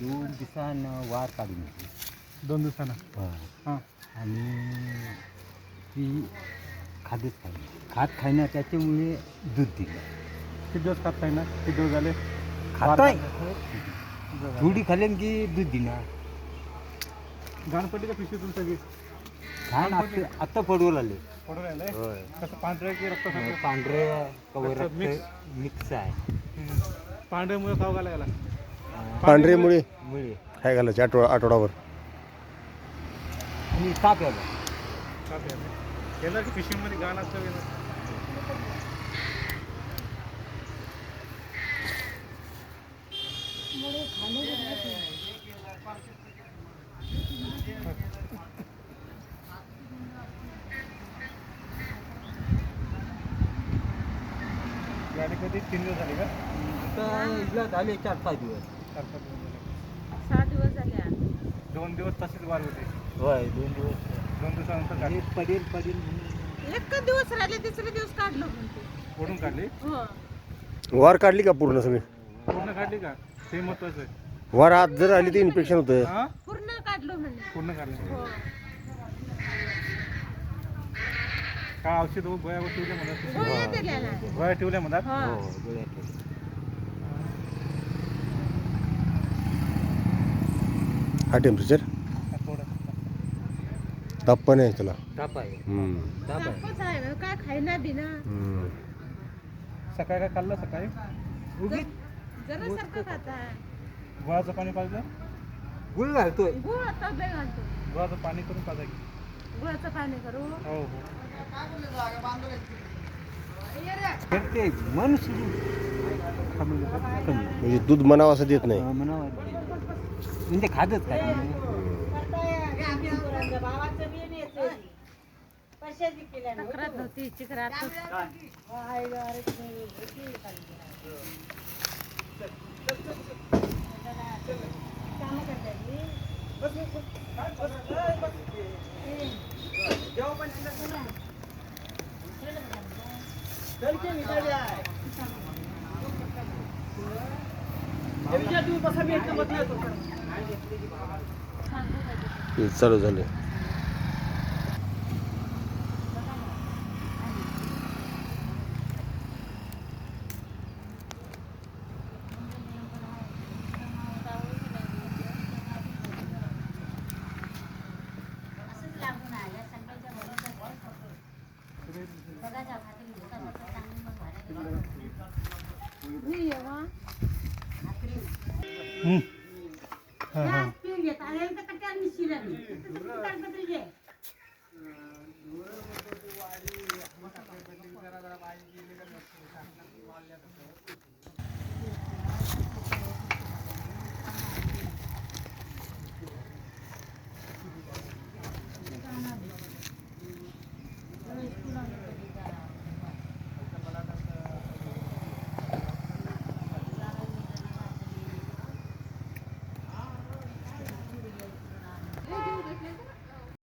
दोन दिवसानं वार काढून येते दोन दिवसानं? हां. आणि ती खादच खाई खात खायना त्याच्यामुळे दूध दिलं. किती दिवस खात नाही ना? किती दिवस झाले? खाताय. थोडी खाल्ली की दूध दिना घाणपट्टी का पिशवीतून सगळी? छान आता आत्ता पडवू आले पडून राहिलंय. होय. कसं पांढरं की रक्त पांढरे mix. मिक्स आहे. पांढऱ्यामुळे खाऊ घाला याला पांढरे मुळे? मुळे. काय घालायचे आठवडा आठवडाभर. आणि पिशवीमध्ये घाण असतं कधी तीन दिवस झाले का? आता इथला झाले चार पाच दिवस. दिवस झाले सहा दिवस झाले आज. दोन दिवस तसेच वार होते. होय दोन दिवस. दोन दिवसानंतर हे काढली. पडेल पडेल म्हणून एकच दिवस राहिले तिसरे दिवस काढलं म्हणते ओढून काढली? हो. वार काढली का पूर्ण सगळी? पूर्ण काढली का? ते महत्वाचं आहे. वार आत जर आली तर इन्फेक्शन होतं. हा? पूर्ण काढलं पूर्ण काढली. हो. काय औषध गोळ्या ठेवल्या म्हणतात गोळ्या दिलेला गोळ्या ठेवल्या म्हणतात हो. हो हा टेम्परेचर ताप पण आहे त्याला ताप आहे हम्म. काय खायना बिना हम्म. सकाळी काय खाल्लं सकाळी उगीच जरा सारखं खाताय गुळाचं पाणी पाजलं गुळ घालतोय गुळ आता लय घालतो गुळाचं पाणी करून पाजा की गुळाचं पाणी करू हो हो मन म्हणजे दूध म्हणावं असं देत नाही म्हणावं म्हणजे खातच काय तक्रार नव्हती चिकरात हे चालू झाले. झालं मी हां हां.